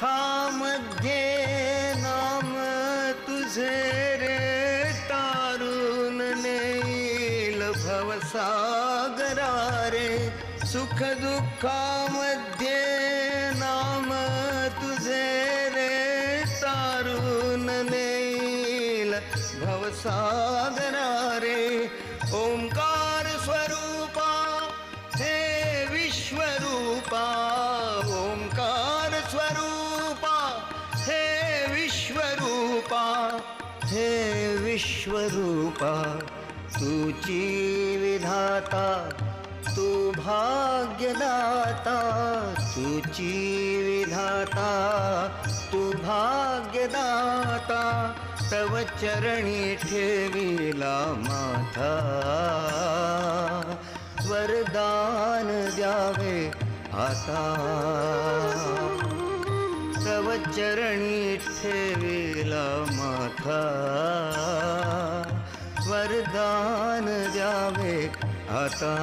मध्ये नाम तुझे रे, तारुण नेईल भवसागरा रे सुख दुःखामध्ये नाम तुझे रे, तारुण नेईल भवसागरा रे ओंकार स्वरूपा, हे विश्वरूपा विश्वरूपा तुची विधाता तू भाग्यदाता तुची विधाता तू भाग्यदाता, तव चरणी ठेविला माथा वरदान द्यावे आता. चरणी ठेविला माथा। वरदान जावे आता।